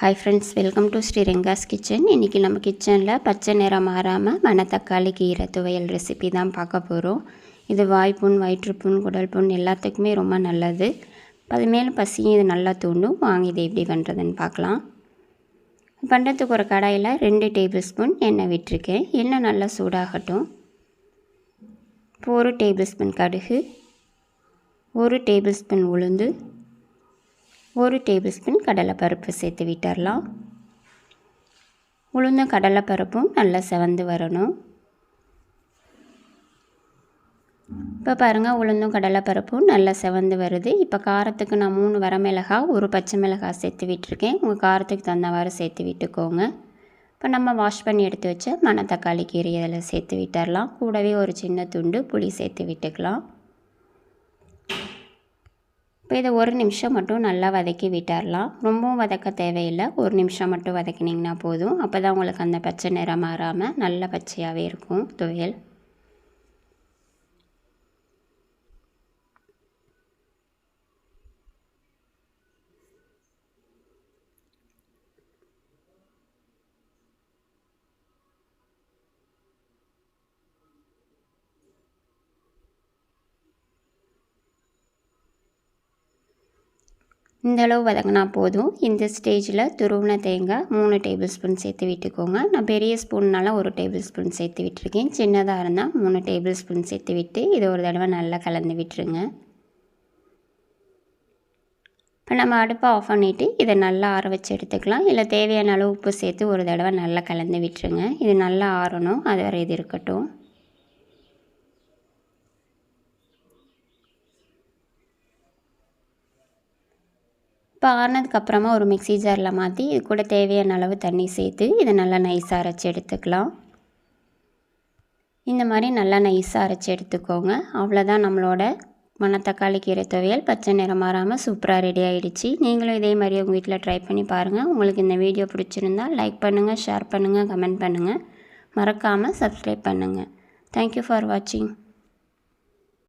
Hi friends welcome to Sri Renga's kitchen இன்றைக்கி நம்ம கிச்சனில் பச்சை நிறம் மாறாமல் மணத்தக்காளி கீரை துவையல் ரெசிபி தான் பார்க்க போகிறோம் இது வாய்ப்புண் வயிற்றுப்புண் குடல் புண் எல்லாத்துக்குமே ரொம்ப நல்லது. அதுமேலும் பசியும் இது நல்லா தூண்டும். வாங்க இதை எப்படி பண்ணுறதுன்னு பார்க்கலாம். பண்ணுறதுக்கு ஒரு கடாயில் ரெண்டு டேபிள் ஸ்பூன் எண்ணெய் விட்டுருக்கேன். எண்ணெய் நல்லா சூடாகட்டும். இப்போ ஒரு டேபிள் ஸ்பூன் கடுகு ஒரு டேபிள் ஸ்பூன் உளுந்து ஒரு டேபிள் ஸ்பூன் கடலைப்பருப்பு சேர்த்து விட்டுறலாம் உளுந்தும் கடலைப்பருப்பும் நல்லா செவந்து வரணும். இப்போ பாருங்கள் உளுந்தும் கடலைப்பருப்பும் நல்லா செவந்து வருது. இப்போ காரத்துக்கு நான் மூணு வரமிளகாய் ஒரு பச்சை மிளகாய் சேர்த்து விட்டுருக்கேன். உங்கள் காரத்துக்கு தகுந்தவாறு சேர்த்து விட்டுக்கோங்க. இப்போ நம்ம வாஷ் பண்ணி எடுத்து வச்ச மணத்தக்காளி கீரை அதில் சேர்த்து விட்டுடலாம். கூடவே ஒரு சின்ன துண்டு புளி சேர்த்து விட்டுக்கலாம். இப்போ இதை ஒரு நிமிஷம் மட்டும் நல்லா வதக்கி விட்டுடலாம் ரொம்பவும் வதக்க தேவையில்லை. ஒரு நிமிஷம் மட்டும் வதக்கினிங்கன்னா போதும். அப்போ தான் உங்களுக்கு அந்த பச்சை நிறம் மாறாமல் நல்ல பச்சையாகவே இருக்கும். துவையல். இந்த அளவு வதங்கினா போதும். இந்த ஸ்டேஜில் துருவின தேங்காய் மூணு டேபிள் ஸ்பூன் சேர்த்து விட்டுக்கோங்க. நான் பெரிய ஸ்பூன்னால ஒரு டேபிள் ஸ்பூன் சேர்த்து விட்டுருக்கேன். சின்னதாக இருந்தால் மூணு டேபிள் ஸ்பூன் சேர்த்து விட்டு இது ஒரு தடவை நல்லா கலந்து விட்டுருங்க. இப்போ நம்ம அடுப்பை ஆஃப் பண்ணிவிட்டு இதை நல்லா ஆற வச்சு எடுத்துக்கலாம். இல்லை தேவையான அளவு உப்பு சேர்த்து ஒரு தடவை நல்லா கலந்து விட்டுருங்க. இது நல்லா ஆறணும். அது வரை இது இருக்கட்டும். இப்போ ஆறினதுக்கப்புறமா ஒரு மிக்சி ஜாரில் மாற்றி இது கூட தேவையான அளவு தண்ணி சேர்த்து இதை நல்லா நைஸாக அரைச்சி எடுத்துக்கலாம். இந்த மாதிரி நல்லா நைஸாக அரைச்சி எடுத்துக்கோங்க. அவ்வளோதான் நம்மளோட மணத்தக்காளி கீரை துவையல். பச்சை நிறம் மாறாமல் சூப்பராக ரெடி ஆகிடுச்சு நீங்களும் இதே மாதிரி உங்கள் வீட்டில் ட்ரை பண்ணி பாருங்கள் உங்களுக்கு இந்த வீடியோ பிடிச்சிருந்தா லைக் பண்ணுங்கள் ஷேர் பண்ணுங்கள் கமெண்ட் பண்ணுங்கள் மறக்காமல் சப்ஸ்கிரைப் பண்ணுங்கள் தேங்க்யூ ஃபார் வாட்சிங்